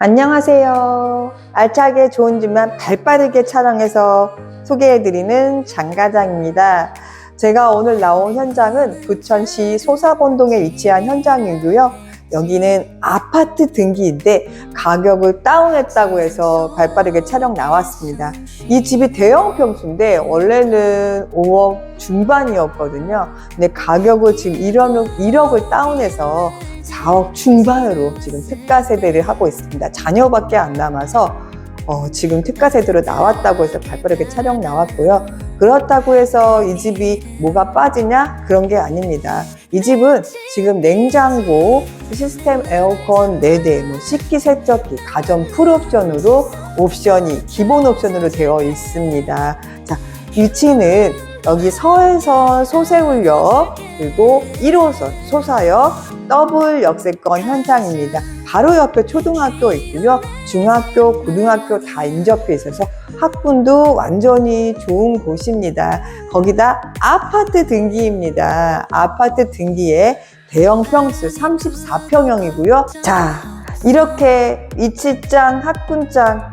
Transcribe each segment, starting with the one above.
안녕하세요. 알차게 좋은 집만 발빠르게 촬영해서 소개해드리는 장과장입니다. 제가 오늘 나온 현장은 부천시 소사본동에 위치한 현장이고요. 여기는 아파트 등기인데 가격을 다운했다고 해서 발빠르게 촬영 나왔습니다. 이 집이 대형 평수인데 원래는 5억 중반이었거든요. 근데 가격을 지금 1억, 1억을 다운해서 4억 중반으로 지금 특가 세대를 하고 있습니다. 자녀밖에 안 남아서 어, 지금 특가 세대로 나왔다고 해서 발빠르게 촬영 나왔고요. 그렇다고 해서 이 집이 뭐가 빠지냐? 그런 게 아닙니다. 이 집은 지금 냉장고, 시스템 에어컨 4대, 뭐 식기 세척기, 가전 풀 옵션으로 옵션이 기본 옵션으로 되어 있습니다. 자, 위치는 여기 서해선 소세울역 그리고 1호선 소사역 더블 역세권 현장입니다. 바로 옆에 초등학교 있고요. 중학교, 고등학교 다 인접해 있어서 학군도 완전히 좋은 곳입니다. 거기다 아파트 등기입니다. 아파트 등기에 대형 평수 34평형이고요. 자, 이렇게 위치짱, 학군짱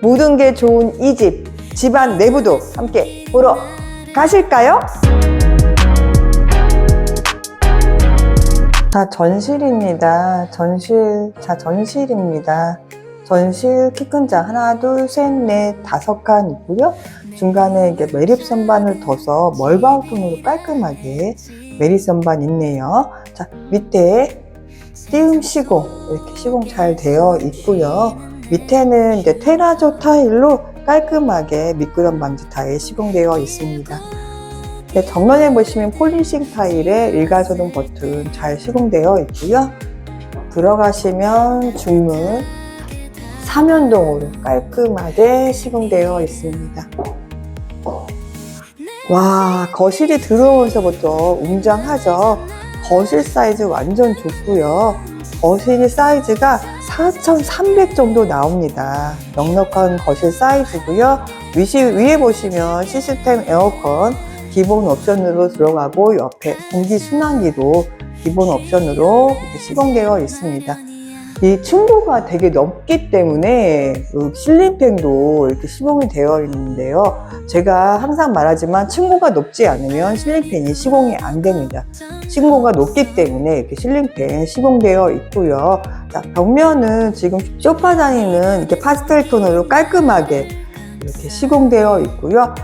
모든 게 좋은 이 집, 집안 내부도 함께 보러 가실까요? 자, 전실입니다. 전실, 자, 전실입니다. 전실 키큰장 하나, 둘, 셋, 넷, 다섯 칸 있고요. 중간에 이게 매립 선반을 둬서 멀바우톤으로 깔끔하게 매립 선반 있네요. 자, 밑에 띄움 시공, 이렇게 시공 잘 되어 있고요. 밑에는 이제 테라조 타일로 깔끔하게 미끄럼 방지 타일 시공되어 있습니다. 네, 정면에 보시면 폴리싱 타일에 일괄소등 버튼 잘 시공되어 있고요. 들어가시면 중문 삼연동으로 깔끔하게 시공되어 있습니다. 와, 거실이 들어오면서부터 웅장하죠. 거실 사이즈 완전 좋고요. 거실 사이즈가 4,300 정도 나옵니다. 넉넉한 거실 사이즈고요. 위시, 위에 보시면 시스템 에어컨 기본 옵션으로 들어가고 옆에 공기 순환기도 기본 옵션으로 시공되어 있습니다. 이 층고가 되게 넓기 때문에 그 실링팬도 이렇게 시공이 되어 있는데요. 제가 항상 말하지만 층고가 높지 않으면 실링팬이 시공이 안 됩니다. 층고가 높기 때문에 이렇게 실링팬 시공되어 있고요. 자, 벽면은 지금 쇼파장에는 이렇게 파스텔 톤으로 깔끔하게 이렇게 시공되어 있고요.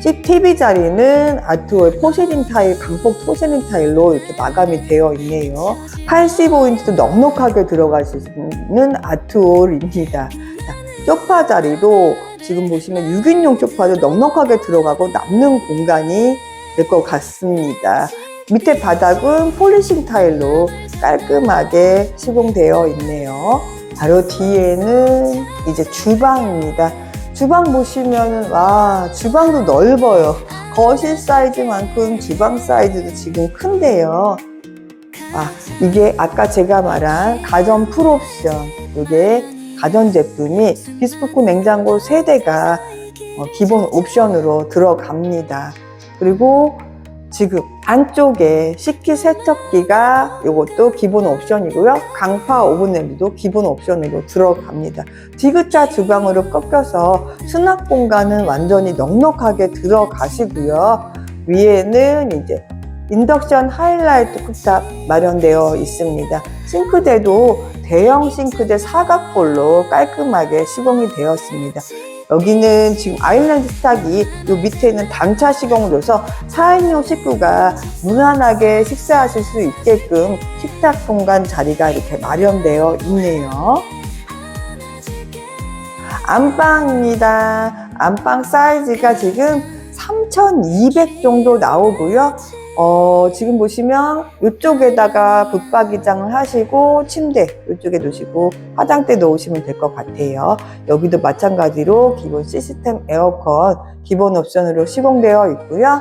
집 TV 자리는 아트월 포세린 타일, 강폭 포세린 타일로 이렇게 마감이 되어 있네요. 85인치도 넉넉하게 들어갈 수 있는 아트월입니다. 자, 소파 자리도 지금 보시면 6인용 소파도 넉넉하게 들어가고 남는 공간이 될 것 같습니다. 밑에 바닥은 폴리싱 타일로 깔끔하게 시공되어 있네요. 바로 뒤에는 이제 주방입니다. 주방 보시면 와 주방도 넓어요. 거실 사이즈만큼 주방 사이즈도 지금 큰데요. 아 이게 아까 제가 말한 가전 풀옵션 이게 가전 제품이 비스포크 냉장고 세대가 어, 기본 옵션으로 들어갑니다. 그리고 지금 안쪽에 식기 세척기가 이것도 기본 옵션이고요. 강파 오븐 냄비도 기본 옵션으로 들어갑니다. 디귿자 주방으로 꺾여서 수납 공간은 완전히 넉넉하게 들어가시고요. 위에는 이제 인덕션 하이라이트 쿡탑 마련되어 있습니다. 싱크대도 대형 싱크대 사각볼로 깔끔하게 시공이 되었습니다. 여기는 지금 아일랜드 스탁이 요 밑에 있는 단차 시공으로서 4인용 식구가 무난하게 식사하실 수 있게끔 식탁 공간 자리가 이렇게 마련되어 있네요. 안방입니다. 안방 사이즈가 지금 3,200 정도 나오고요. 어, 지금 보시면 이쪽에다가 붙박이장을 하시고 침대 이쪽에 놓으시고 화장대 놓으시면 될 것 같아요. 여기도 마찬가지로 기본 시스템 에어컨 기본 옵션으로 시공되어 있고요.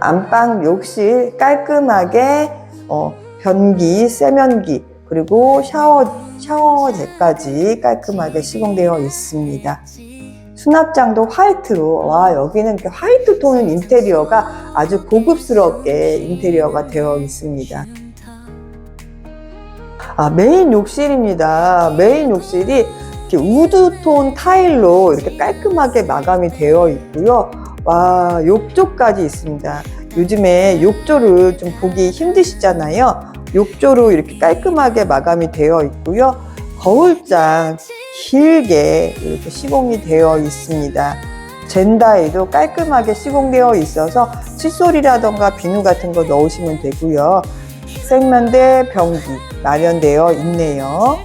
안방 욕실 깔끔하게 어, 변기, 세면기 그리고 샤워 샤워대까지 깔끔하게 시공되어 있습니다. 수납장도 화이트로 와 여기는 화이트 톤의 인테리어가 아주 고급스럽게 인테리어가 되어 있습니다. 아, 메인 욕실입니다. 메인 욕실이 이렇게 우드 톤 타일로 이렇게 깔끔하게 마감이 되어 있고요. 와, 욕조까지 있습니다. 요즘에 욕조를 좀 보기 힘드시잖아요. 욕조로 이렇게 깔끔하게 마감이 되어 있고요. 거울장 길게 이렇게 시공이 되어 있습니다. 젠다에도 깔끔하게 시공되어 있어서 칫솔이라던가 비누 같은 거 넣으시면 되고요. 생면대 변기 마련되어 있네요.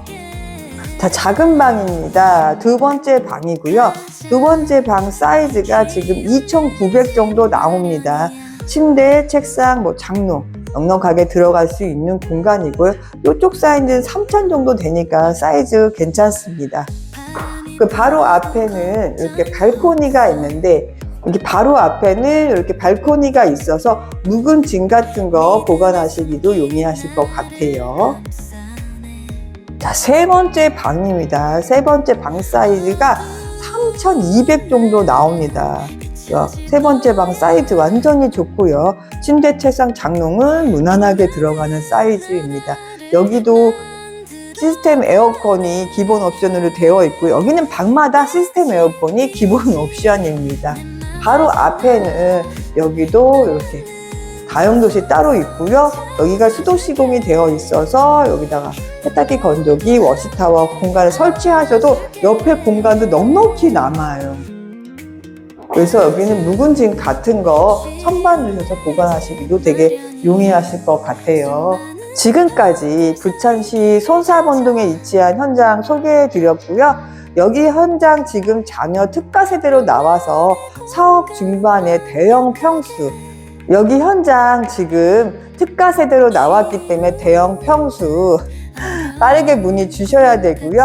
자, 작은 방입니다. 두 번째 방이고요. 두 번째 방 사이즈가 지금 2,900 정도 나옵니다. 침대, 책상, 뭐 장롱 넉넉하게 들어갈 수 있는 공간이고요. 이쪽 사이즈는 3,000 정도 되니까 사이즈 괜찮습니다. 그 바로 앞에는 이렇게 발코니가 있는데 이게 바로 앞에는 이렇게 발코니가 있어서 묵은 짐 같은 거 보관하시기도 용이하실 것 같아요. 자, 세 번째 방입니다. 세 번째 방 사이즈가 3,200 정도 나옵니다. 자, 세 번째 방 사이즈 완전히 좋고요. 침대, 책상, 장롱은 무난하게 들어가는 사이즈입니다. 여기도 시스템 에어컨이 기본 옵션으로 되어 있고 여기는 방마다 시스템 에어컨이 기본 옵션입니다. 바로 앞에는 여기도 이렇게 다용도시 따로 있고요. 여기가 수도 시공이 되어 있어서 여기다가 세탁기 건조기, 워시타워 공간을 설치하셔도 옆에 공간도 넉넉히 남아요. 그래서 여기는 묵은 짐 같은 거 선반 주셔서 보관하시기도 되게 용이하실 것 같아요. 지금까지 부천시 손사범동에 위치한 현장 소개해 드렸고요. 여기 현장 지금 자녀 특가 세대로 나와서 사업 중반에 대형 평수. 여기 현장 지금 특가 세대로 나왔기 때문에 대형 평수 빠르게 문의 주셔야 되고요.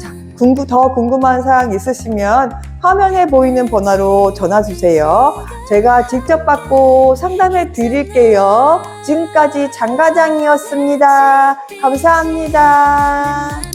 자, 궁금, 더 궁금한 사항 있으시면 화면에 보이는 번호로 전화 주세요. 제가 직접 받고 상담해 드릴게요. 지금까지 장과장이었습니다. 감사합니다.